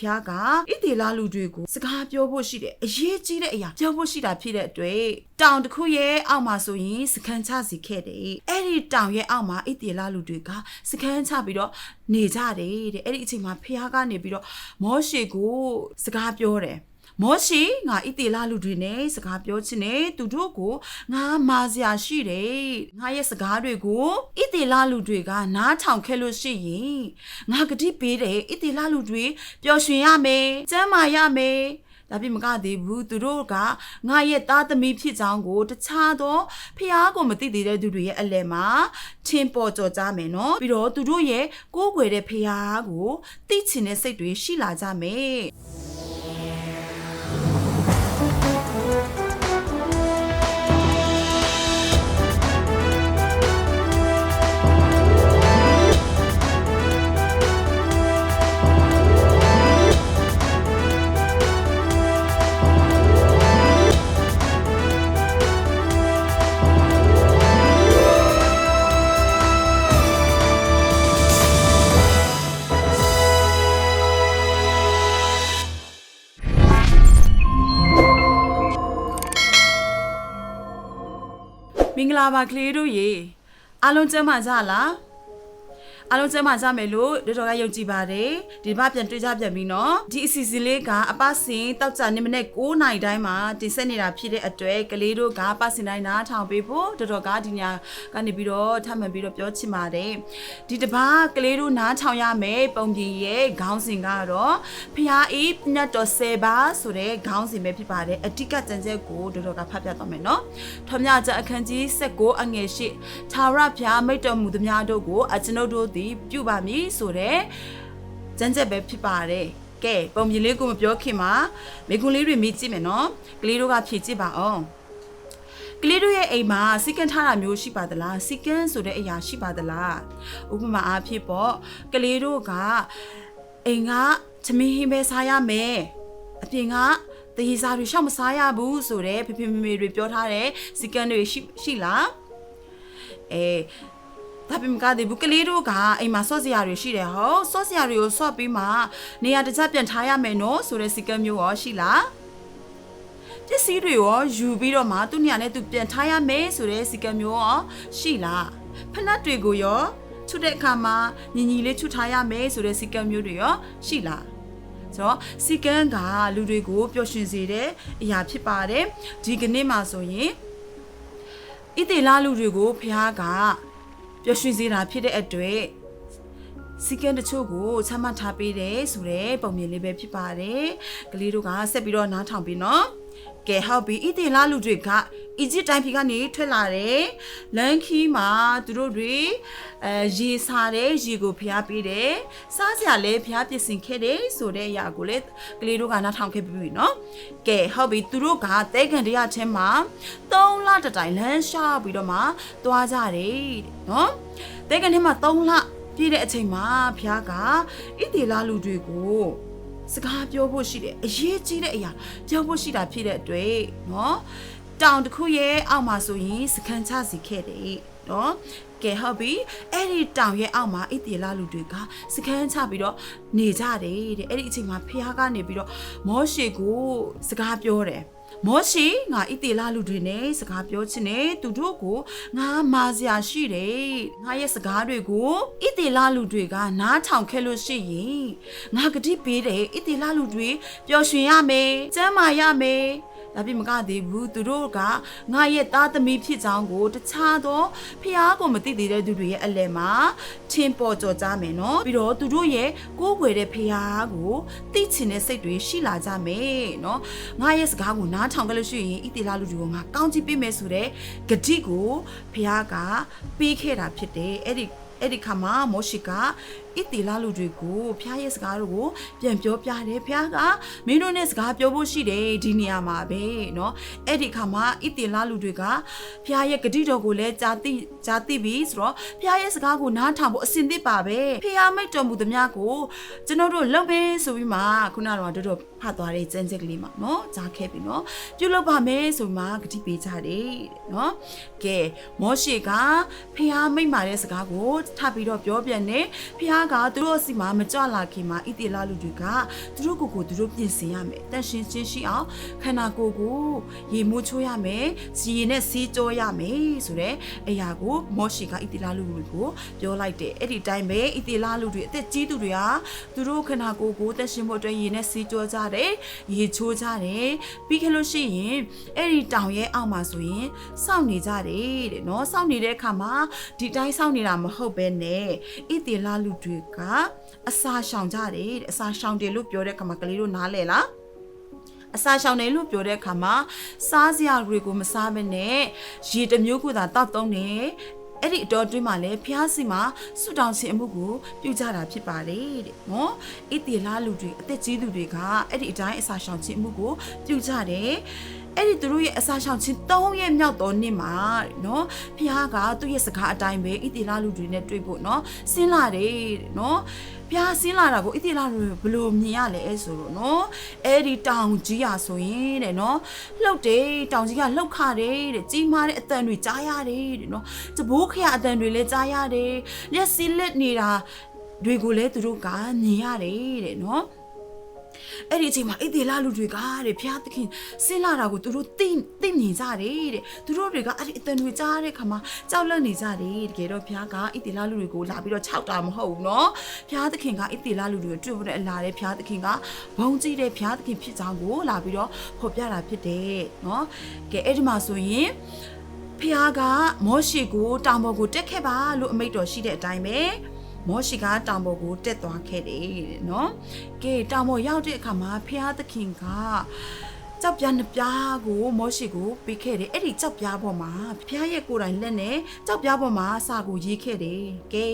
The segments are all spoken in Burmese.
ဖျားကဣတေလလူတွေကိုစကားပြောဖို့ရှိတယ်အရေးကြီးတဲ့အရာပြောဖို့ရှိတာဖြစ်တဲ့အတွက်တောင်တစ်ခုရဲ့အောက်မှာဆိုရင်စခန်းချစီခဲ့တယ်အဲ့ဒီတောင်ရဲ့အောက်မှာဣတေလလူတွေကစခန်းချပြီးတော့နေကြတယ်တဲ့အဲ့ဒီအချိန်မှာဖျားကနေပြီးတော့မောရှေကိုစကားပြောတယ် မောရှိငါဣတေလလူတွေနဲ့စကားပြောချင်တယ်သူတို့ကိုငါမာစရာရှိတယ်ငါရဲ့စကားတွေကိုဣတေလလူတွေကနားထောင်ခဲ့လို့ရှိရင်ငါဂတိပေးတယ်ဣတေလလူတွေပျော်ရွှင်ရမယ်ကျမ်းမာရမယ်ဒါပြမကသေးဘူးသူတို့ကငါရဲ့သားသမီးဖြစ်ကြောင်းကိုတခြားသောဖះကိုမသိသေးတဲ့သူတွေရဲ့အလယ်မှာထင်ပေါ်ကြော်ကြမယ်နော်ပြီးတော့သူတို့ရဲ့ကိုးကွယ်တဲ့ဖះကိုသိချင်တဲ့စိတ်တွေရှိလာကြမယ် ဂလာပါကလေးတို့ရေအားလုံးကျမ်းမာကြလား အားလုံးကျမ်းမာကြမယ်လို့တော်တော်ကယုံကြည်ပါတယ်ဒီတစ်ပတ်ပြန်တွေ့ကြပြန်ပြီနော်ဒီအစီအစဉ်လေးကအပတ်စဉ်တောက်ကြနေမနေ့9နိုင်တိုင်းမှာတင်ဆက်နေတာဖြစ်တဲ့အတွက်ကလေးတို့ကပတ်စဉ်တိုင်းနားထောင်ပေးဖို့တော်တော်ကဒီညာကနေပြီးတော့ထပ်မံပြီးတော့ပြောချင်ပါတယ်ဒီတစ်ပတ်ကလေးတို့နားထောင်ရမယ်ပုံပြင်ရဲ့ခေါင်းစဉ်ကတော့ဖျားအေးညတ်တော်10ပါဆိုတဲ့ခေါင်းစဉ်ပဲဖြစ်ပါတယ်အတိကကြံချက်ကိုတော်တော်ကဖတ်ပြသွားမယ်နော်ထွန်မြချက်အခန်းကြီး16အငယ်ရှိသာရဖျားမိတ်တော်မူသမျှတို့ကိုအကျွန်ုပ်တို့သည်ပြုပါမည်ဆိုတဲ့ကြံချက်ပဲဖြစ်ပါတယ်ကဲပုံပြင်လေးကိုမပြောခင်မှာမိကွန်းလေးတွေမိကြည့်မယ်နော်ကလေးတို့ကဖြည့်ကြည့်ပါအောင်ကလေးတို့ရဲ့အိမ်မှာစီကံထားတာမျိုးရှိပါသလားစီကံဆိုတဲ့အရာရှိပါသလားဥပမာအားဖြင့်ပေါ့ကလေးတို့ကအိမ်ကသမီးဟင်းပဲစားရမယ်အပြင်ကတရေစားတွေရှောက်မစားရဘူးဆိုတဲ့ဖေဖေမေမေတွေပြောထားတဲ့စီကံတွေရှိရှိလားအဲ ဒါပေမဲ့ကဒီဘူးကလေးတို့ကအိမ်မှာဆော့စရာတွေရှိတယ်ဟောဆော့စရာတွေကိုဆော့ပြီးမှနေရာတစ်ချက်ပြန်ထားရမယ်နော်ဆိုတဲ့စီကံမျိုးရောရှိလားပစ္စည်းတွေရောယူပြီးတော့မှသူ့နေရာနဲ့သူပြန်ထားရမယ်ဆိုတဲ့စီကံမျိုးရောရှိလားဖနက်တွေကိုရောထုတဲ့အခါမှာညီညီလေးထုထားရမယ်ဆိုတဲ့စီကံမျိုးတွေရောရှိလားဆိုတော့စီကံကလူတွေကိုပျော်ရွှင်စေတဲ့အရာဖြစ်ပါတယ်ဒီကနေ့မှာဆိုရင်ဣတေလလူတွေကိုဖះက ပျော်ရွှင်စေတာဖြစ်တဲ့အတွက်စီကံတချို့ကိုချမှတ်ထားပေးတယ်ဆိုတဲ့ပုံမြင်လေးပဲဖြစ်ပါတယ်ကလေးတို့ကဆက်ပြီးတော့နားထောင်ပြီးနော်ကဲဟုတ်ပြီဣသေလလူတွေက အီဂျစ်တိုင်းပြည်ကနေထွက်လာတယ်လန်ခီမှာသူတို့တွေအဲရေစားတယ်ရေကိုဖျားပေးတယ်စားစရာလည်းဖျားပြင်ဆင်ခဲ့တယ်ဆိုတဲ့အရာကိုလေကလေးတို့ကနားထောင်ခဲ့ပြီနော်ကဲဟုတ်ပြီသူတို့ကတဲကန်တရားချင်းမှာ3လတတိုင်လမ်းရှားပြီးတော့မှသွားကြတယ်တဲ့နော်တဲကန်ထဲမှာ3လပြည့်တဲ့အချိန်မှာဖျားကဣသေလလူတွေကို စကားပြောဖို့ရှိတယ်အရေးကြီးတဲ့အရာပြောဖို့ရှိတာဖြစ်တဲ့အတွက်เนาะ တောင်တစ်ခုရဲ့အောက်မှာဆိုရင်စခန်းချစီခဲ့တယ်နော်ကဲဟုတ်ပြီအဲ့ဒီတောင်ရဲ့အောက်မှာဣတိလလူတွေကစခန်းချပြီးတော့နေကြတယ်တဲ့အဲ့ဒီအချိန်မှာဖះကနေပြီးတော့မောရှေကိုစကားပြောတယ်မောရှိငါဣတိလလူတွေနဲ့စကားပြောချင်တယ်သူတို့ကိုငါမာစရာရှိတယ်ငါရဲ့စကားတွေကိုဣတိလလူတွေကနားထောင်ခဲ့လို့ရှိရင်ငါကတိပေးတယ်ဣတိလလူတွေပျော်ရွှင်ရမယ်ကျမ်းမာရမယ် ဒါပြမကသေးဘူးသူတို့ကငါရဲ့သားသမီးဖြစ်ကြောင်းကိုတခြားသောဖះကိုမသိသေးတဲ့သူတွေရဲ့အလယ်မှာထင်ပေါ်ကြော်ကြမယ်နော်ပြီးတော့သူတို့ရဲ့ကိုးကွယ်တဲ့ဖះကိုသိချင်တဲ့စိတ်တွေရှိလာကြမယ်နော်ငါရဲ့စကားကိုနားထောင်ကြလို့ရှိရင်ဣတိလလူတွေကိုငါကောင်းချီးပေးမယ်ဆိုတဲ့ဂတိကိုဖះကပေးခဲ့တာဖြစ်တယ်အဲ့ဒီ အဲ့ဒီခါမှာမောရှိကဣတိလလူတွေကိုဖះရဲ့စကားတို့ကိုပြန်ပြောပြတယ်ဖះကမင်းတို့နဲ့စကားပြောဖို့ရှိတယ်ဒီနေရာမှာပဲเนาะအဲ့ဒီခါမှာဣတိလလူတွေကဖះရဲ့ဂတိတော်ကိုလည်းကြားသိကြားသိပြီဆိုတော့ဖះရဲ့စကားကိုနားထောင်ဖို့အစဉ်သစ်ပါပဲဖះမိတ်တော်မူသမျှကိုကျွန်တော်တို့လုပ်ပေးဆိုပြီးမှခုနကတော့တို့တို့ ဖတ်သွားတဲ့ကျန်းချက်ကလေးမှာနော်ကြားခဲ့ပြီနော်ပြုလုပ်ပါမယ်ဆိုမှဂတိပေးကြတယ်နော်ကဲမောရှိကဖះမိတ်မာတဲ့စကားကိုထပ်ပြီးတော့ပြောပြန်တယ်ဖះကသူတို့စီမှာမကြလာခင်မှာဣတိလလူတွေကသူတို့ကိုယ်ကိုသူတို့ပြင်ဆင်ရမယ်တန်ရှင်ချင်းရှိအောင်ခန္ဓာကိုယ်ကိုရေမိုးချိုးရမယ်စီရင်နဲ့စီးကြောရမယ်ဆိုတဲ့အရာကိုမောရှိကဣတိလလူတွေကိုပြောလိုက်တယ်အဲ့ဒီတိုင်းပဲဣတိလလူတွေအသက်ကြီးသူတွေကသူတို့ခန္ဓာကိုယ်ကိုတန်ရှင်ဖို့အတွက်ရေနဲ့စီးကြောကြတယ်ရေချိုးကြတယ်ပြီးခဲ့လို့ရှိရင်အဲ့ဒီတောင်ရဲ့အောက်မှာဆိုရင်စောင့်နေကြတယ်တဲ့နော်စောင့်နေတဲ့အခါမှာဒီတိုင်းစောင့်နေတာမဟုတ်ပဲနဲ့ဣတိလလူတွေကအစာရှောင်ကြတယ်တဲ့အစာရှောင်တယ်လို့ပြောတဲ့အခါမှာကလေးတို့နားလဲလားအစာရှောင်တယ်လို့ပြောတဲ့အခါမှာစားစရာတွေကိုမစားမနဲ့ရေတစ်မျိုးကိုသာတောက်သုံးတယ် အဲ့ဒီအတော်အတွင်းမှာလည်းဖျားစီမှာဆွတောင်စင်အမှုကိုပြုကြတာဖြစ်ပါတယ်တဲ့နော်ဣတိလာလူတွေအသက်ကြီးသူတွေကအဲ့ဒီအတိုင်းအစာရှောင်ခြင်းအမှုကိုပြုကြတယ်အဲ့ဒီသူတို့ရဲ့အစာရှောင်ခြင်း၃ရက်မြောက်တော်နေ့မှာနော်ဖျားကသူ့ရဲ့စကားအတိုင်းပဲဣတိလာလူတွေနဲ့တွေ့ဖို့နော်ဆင်းလာတယ်တဲ့နော် ပြားဆင်းလာတာကိုဣတိလာတွေဘယ်လိုမြင်ရလဲဆိုတော့နော်အဲ့ဒီတောင်ကြီးอ่ะဆိုရင်တဲ့နော်လှုပ်တယ်တောင်ကြီးကလှုပ်ခတယ်တဲ့ကြီးမားတဲ့အတန်တွေကြားရတယ်တဲ့နော်တဘိုးခရအတန်တွေလည်းကြားရတယ်လျက်စီလက်နေတာတွေကိုလည်းသူတို့ကမြင်ရတယ်တဲ့နော် အဲ့ဒီအချိန်မှာအိသေလလူတွေကတဲ့ဘုရားသခင်ဆင်းလာတာကိုသူတို့သိသိမြင်ကြတယ်တဲ့သူတို့တွေကအဲ့ဒီအတန်တွေကြားတဲ့ခါမှာကြောက်လန့်နေကြတယ်တကယ်တော့ဘုရားကအိသေလလူတွေကိုလာပြီးတော့ခြောက်တာမဟုတ်ဘူးနော်ဘုရားသခင်ကအိသေလလူတွေကိုတွေ့ဖို့နဲ့လာတဲ့ဘုရားသခင်ကဘုံကြီးတဲ့ဘုရားသခင်ဖြစ်ကြောင်းကိုလာပြီးတော့ဖော်ပြတာဖြစ်တယ်နော်ကဲအဲ့ဒီမှာဆိုရင်ဖះကမောရှိကိုတောင်ပေါ်ကိုတက်ခဲ့ပါလို့အမိတ်တော်ရှိတဲ့အတိုင်းပဲ မောရှိကတောင်ပေါ်ကိုတက်သွားခဲ့တယ်တဲ့နော်ကဲတောင်ပေါ်ရောက်တဲ့အခါမှာဖះသခင်ကကြောက်ပြားနှစ်ပြားကိုမောရှိကိုပေးခဲ့တယ်အဲ့ဒီကြောက်ပြားပေါ်မှာဖះရဲ့ကိုယ်တိုင်လက်နဲ့ကြောက်ပြားပေါ်မှာစာကိုရေးခဲ့တယ်ကဲ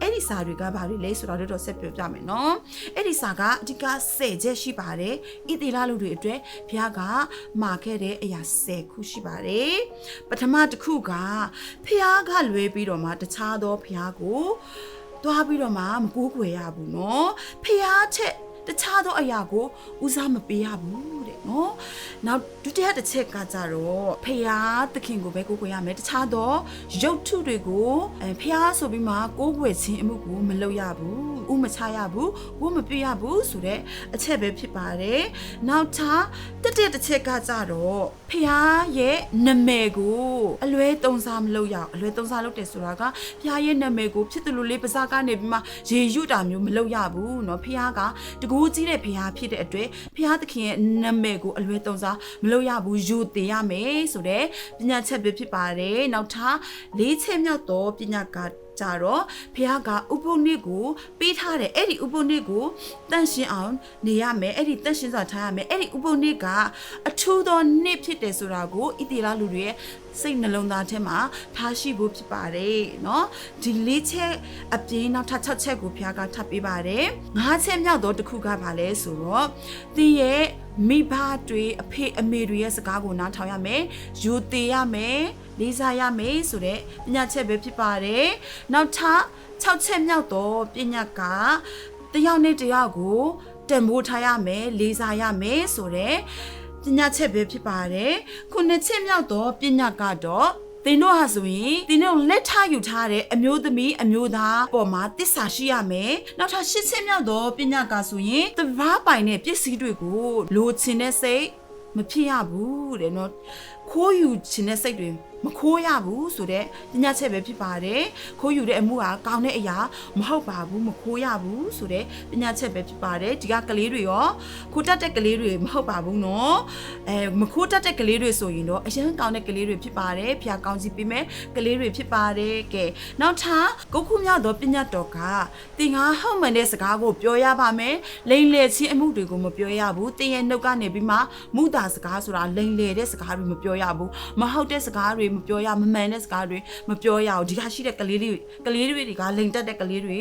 အဲ့ဒီစာတွေကဘာတွေလဲဆိုတော့တော့ဆက်ပြောပြမယ်နော်အဲ့ဒီစာကအဓိက10ချက်ရှိပါတယ်ဣတိလလူတွေအတွက်ဖះကမှာခဲ့တဲ့အရာ10ခုရှိပါတယ်ပထမတစ်ခုကဖះကလွဲပြီးတော့မှတခြားသောဖះကို သွားပြီးတော့မှမကိုးကွယ်ရဘူးနော်ဖះချက်တခြားသောအရာကိုဦးစားမပေးရဘူး တဲ့เนาะနောက်ဒုတိယတစ်ချက်ကကြတော့ဖះသခင်ကိုပဲကိုးကွယ်ရမယ်တခြားသောရုပ်ထုတွေကိုအဲဖះဆိုပြီးမှကိုးကွယ်ခြင်းအမှုကိုမလုပ်ရဘူးဥမချရဘူးဝတ်မပြရဘူးဆိုတဲ့အချက်ပဲဖြစ်ပါတယ်နောက်ထပ်တတိယတစ်ချက်ကကြတော့ဖះရဲ့နာမည်ကိုအလွဲသုံးစားမလုပ်ရအောင်အလွဲသုံးစားလုပ်တယ်ဆိုတာကဖះရဲ့နာမည်ကိုဖြစ်တယ်လို့လေးပါးစားကနေပြီးမှရေရွတ်တာမျိုးမလုပ်ရဘူးเนาะဖះကတကူကြီးတဲ့ဖះဖြစ်တဲ့အတွက်ဖះသခင်ရဲ့နာမည် ကိုအလွဲသုံးစားမလုပ်ရဘူးယူတင်ရမယ်ဆိုတဲ့ပညာချက်ပဲဖြစ်ပါတယ်နောက်ထပ်လေးချက်မြောက်သောပညာကကြတော့ဖះကဥပုပ်နစ်ကိုပေးထားတယ်အဲ့ဒီဥပုပ်နစ်ကိုတန့်ရှင်းအောင်နေရမယ်အဲ့ဒီတန့်ရှင်းစွာထားရမယ်အဲ့ဒီဥပုပ်နစ်ကအထူးသောနှစ်ဖြစ်တယ်ဆိုတာကိုဣတိလလူတွေရဲ့စိတ်နှလုံးသားထဲမှာထားရှိဖို့ဖြစ်ပါတယ်เนาะဒီလေးချက်အပြင်းနောက်ထပ်6ချက်ကိုဖះကထပ်ပေးပါတယ်၅ချက်မြောက်တော့တစ်ခုကပါလဲဆိုတော့သင်ရဲ့ မိဘတွေအဖေအမေတွေရဲ့စကားကိုနားထောင်ရမယ်ယူတည်ရမယ်လေးစားရမယ်ဆိုတဲ့ပညာချက်ပဲဖြစ်ပါတယ်နောက်ထပ်6ချက်မြောက်တော့ပညာကတယောက်နဲ့တယောက်ကိုတန်ဖိုးထားရမယ်လေးစားရမယ်ဆိုတဲ့ပညာချက်ပဲဖြစ်ပါတယ်ခုနှစ်ချက်မြောက်တော့ပညာကတော့ သင်တို့ဟာဆိုရင်သင်တို့လက်ထားယူထားတဲ့အမျိုးသမီးအမျိုးသားပေါ်မှာတစ္ဆာရှိရမယ်။နောက်ထပ်ရှစ်ချက်မြောက်သောပညာကဆိုရင်တဘာပိုင်တဲ့ပစ္စည်းတွေကိုလိုချင်တဲ့စိတ်မဖြစ်ရဘူးတဲ့နော်။ခိုးယူချင်တဲ့စိတ်တွေ မခိုးရဘူးဆိုတဲ့ပညာချက်ပဲဖြစ်ပါတယ်။ခိုးယူတဲ့အမှုဟာကောင်းတဲ့အရာမဟုတ်ပါဘူးမခိုးရဘူးဆိုတဲ့ပညာချက်ပဲဖြစ်ပါတယ်။ဒီကကလေးတွေရောခိုးတတ်တဲ့ကလေးတွေမဟုတ်ပါဘူးနော်။အဲမခိုးတတ်တဲ့ကလေးတွေဆိုရင်တော့အရန်ကောင်းတဲ့ကလေးတွေဖြစ်ပါတယ်။ဖျာကောင်းစီပေးမယ်ကလေးတွေဖြစ်ပါတယ်။ကဲနောက်ထပ်ကိုခုမြောက်သောပညာတော်ကသင်ငါဟုတ်မှန်တဲ့စကားကိုပြောရပါမယ်။လိန်လေချင်းအမှုတွေကိုမပြောရဘူး။သင်ရဲ့နှုတ်ကနေပြီးမှမူတာစကားဆိုတာလိန်လေတဲ့စကားတွေမပြောရဘူး။မဟုတ်တဲ့စကားတွေမပြောရမမှန်တဲ့စကားတွေမပြောရဘူး။ဒီကရှိတဲ့ကလေးတွေကလေးတွေကလိန်တက်တဲ့ကလေးတွေ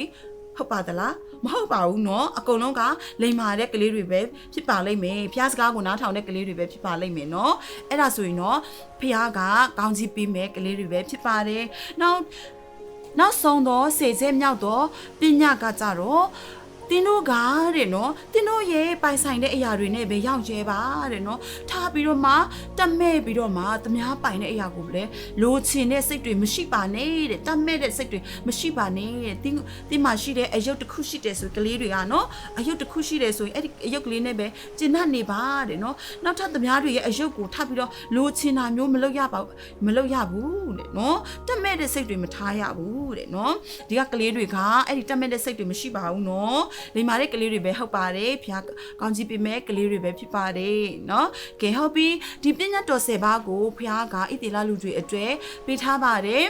ဟုတ်ပါသလားမဟုတ်ပါဘူးเนาะအကုန်လုံးကလိမ်မာတဲ့ကလေးတွေပဲဖြစ်ပါလိမ့်မယ်ဖះစကားကိုနားထောင်တဲ့ကလေးတွေပဲဖြစ်ပါလိမ့်မယ်เนาะအဲ့ဒါဆိုရင်တော့ဖះကကောင်းကြီးပေးမယ်ကလေးတွေပဲဖြစ်ပါတယ်နောက်နောက်ဆုံးတော့စေချက်မြောက်တော့ပညာကကြတော့ တင်းတို့ကတဲ့နော်တင်းတို့ရဲ့ပိုင်ဆိုင်တဲ့အရာတွေနဲ့ပဲရောက်ကျဲပါတဲ့နော်ထားပြီးတော့မှတက်မဲ့ပြီးတော့မှသမားပိုင်တဲ့အရာကိုလည်းလိုချင်တဲ့စိတ်တွေမရှိပါနဲ့တဲ့တက်မဲ့တဲ့စိတ်တွေမရှိပါနဲ့တဲ့တင်းတင်းမှာရှိတဲ့အယုတ်တစ်ခုရှိတယ်ဆိုကလေးတွေကနော်အယုတ်တစ်ခုရှိတယ်ဆိုရင်အဲ့ဒီအယုတ်ကလေးနဲ့ပဲကျင့်တတ်နေပါတဲ့နော်နောက်ထပ်သမားတွေရဲ့အယုတ်ကိုထပ်ပြီးတော့လိုချင်တာမျိုးမလုပ်ရပါဘူးမလုပ်ရဘူးတဲ့နော်တက်မဲ့တဲ့စိတ်တွေမထားရဘူးတဲ့နော်ဒီကကလေးတွေကအဲ့ဒီတက်မဲ့တဲ့စိတ်တွေမရှိပါဘူးနော်လိမ္မာတဲ့ကလေးတွေပဲဟုတ်ပါတယ်ဖျားကောင်းကြည့်ပေးမဲ့ကလေးတွေပဲဖြစ်ပါတယ်နော်ကဲဟုတ်ပြီဒီပညာတော်10ပါးကိုဖျားကဣတိလလူတွေအတွေ့ပေးထားပါတယ်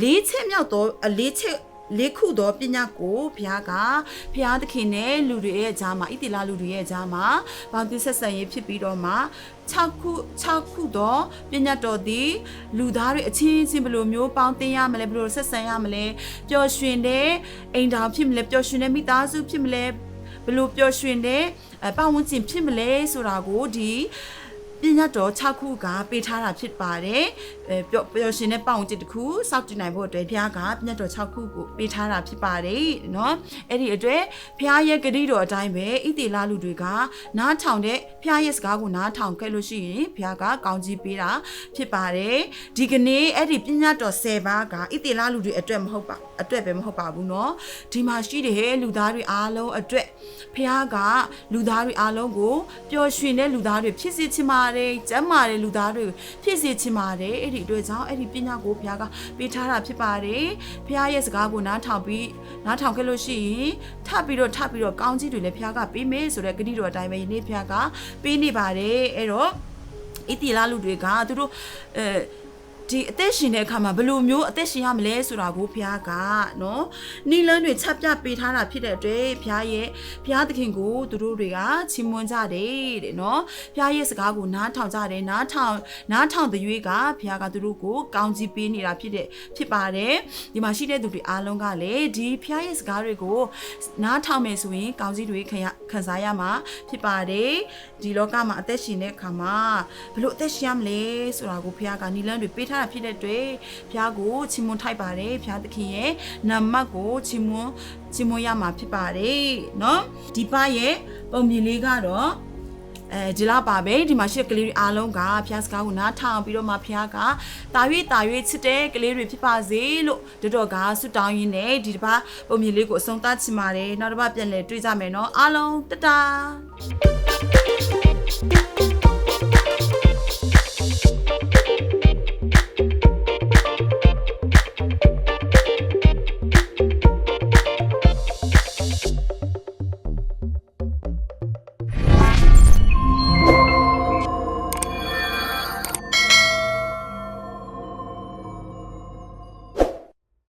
လေးချက်မြောက်တော့အလေးချက် လေးခုသောပညာကိုဘုရားကဘုရားသခင်နဲ့လူတွေရဲ့ကြားမှာဣတိလလူတွေရဲ့ကြားမှာဘောင်သစ်ဆက်ဆံရေးဖြစ်ပြီးတော့မှ6ခု6ခုသောပညာတော်သည်လူသားတွေအချင်းချင်းဘယ်လိုမျိုးပေါင်းတင်ရမလဲဘယ်လိုဆက်ဆံရမလဲပျော်ရွှင်တဲ့အိမ်တော်ဖြစ်မလဲပျော်ရွှင်တဲ့မိသားစုဖြစ်မလဲဘယ်လိုပျော်ရွှင်တဲ့အဲပတ်ဝန်းကျင်ဖြစ်မလဲဆိုတာကိုဒီ ပညာတော်6ခုကပေးထားတာဖြစ်ပါတယ်အဲပျော်ပျော်ရှင်တဲ့ပေါင်ကျစ်တစ်ခုစောင့်ကြည့်နိုင်ဖို့အတွက်ဘုရားကပညာတော်6ခုကိုပေးထားတာဖြစ်ပါတယ်เนาะအဲ့ဒီအတွက်ဘုရားရဲ့ဂရုတော်အတိုင်းပဲဣတိလလူတွေကနားထောင်တဲ့ဘုရားရဲ့စကားကိုနားထောင်ခဲ့လို့ရှိရင်ဘုရားကကောင်းကြီးပေးတာဖြစ်ပါတယ်ဒီကနေ့အဲ့ဒီပညာတော်10ပါးကဣတိလလူတွေအတွက်မဟုတ်ပါအတွက်ပဲမဟုတ်ပါဘူးเนาะဒီမှာရှိတဲ့လူသားတွေအားလုံးအတွက်ဘုရားကလူသားတွေအားလုံးကိုပျော်ရွှင်တဲ့လူသားတွေဖြစ်စေချင်ပါတယ် ်ကျမ်းမာတဲ့လူသားတွေဖြစ်စေချင်ပါတယ်အဲ့ဒီအတွက်ကြောင့်အဲ့ဒီပညာကိုဘုရားကပေးထားတာဖြစ်ပါတယ်ဘုရားရဲ့စကားကိုနားထောင်ပြီးနားထောင်ခဲ့လို့ရှိရင်ထပ်ပြီးတော့ထပ်ပြီးတော့ကောင်းကြီးတွေလည်းဘုရားကပေးမယ်ဆိုတဲ့ဂရုတော်အတိုင်းပဲယနေ့ဘုရားကပေးနေပါတယ်အဲ့တော့ဣတိလလူတွေကသူတို့အဲ ဒီအသက်ရှင်တဲ့အခါမှာဘယ်လိုမျိုးအသက်ရှင်ရမလဲဆိုတာကိုဘုရားကနော်နီလန်းတွေချက်ပြပေးထားတာဖြစ်တဲ့အတွက်ဘုရားရဲ့ဘုရားသခင်ကိုသူတို့တွေကချီးမွမ်းကြတယ်တဲ့နော်ဘုရားရဲ့စကားကိုနားထောင်ကြတယ်နားထောင်နားထောင်တဲ့ရွေးကဘုရားကသူတို့ကိုကောင်းချီးပေးနေတာဖြစ်တဲ့ဖြစ်ပါတယ်ဒီမှာရှိတဲ့သူတွေအားလုံးကလည်းဒီဘုရားရဲ့စကားတွေကိုနားထောင်မယ်ဆိုရင်ကောင်းချီးတွေခံရခံစားရမှာဖြစ်ပါတယ်ဒီလောကမှာအသက်ရှင်တဲ့အခါမှာဘယ်လိုအသက်ရှင်ရမလဲဆိုတာကိုဘုရားကနီလန်းတွေပေးထာတာဖြစ်တဲ့အတွက်ဘုရားကိုချီးမွမ်းထိုက်ပါတယ်ဘုရားသခင်ရဲ့နာမတ်ကိုချီးမွမ်းချီးမွမ်းရမှာဖြစ်ပါတယ်เนาะဒီပါရဲ့ပုံမြင်လေးကတော့အဲဒီလောက်ပါပဲဒီမှာရှိတဲ့ကလေးတွေအားလုံးကဖျားစကားကိုနားထောင်ပြီးတော့မှဖျားကတာ၍တာ၍ချစ်တဲ့ကလေးတွေဖြစ်ပါစေလို့တတော်ကဆုတောင်းရင်းနဲ့ဒီတစ်ပတ်ပုံမြင်လေးကိုအဆုံးသတ်ချင်ပါတယ်နောက်တစ်ပတ်ပြန်လည်တွေ့ကြမယ်နော်အားလုံးတတာ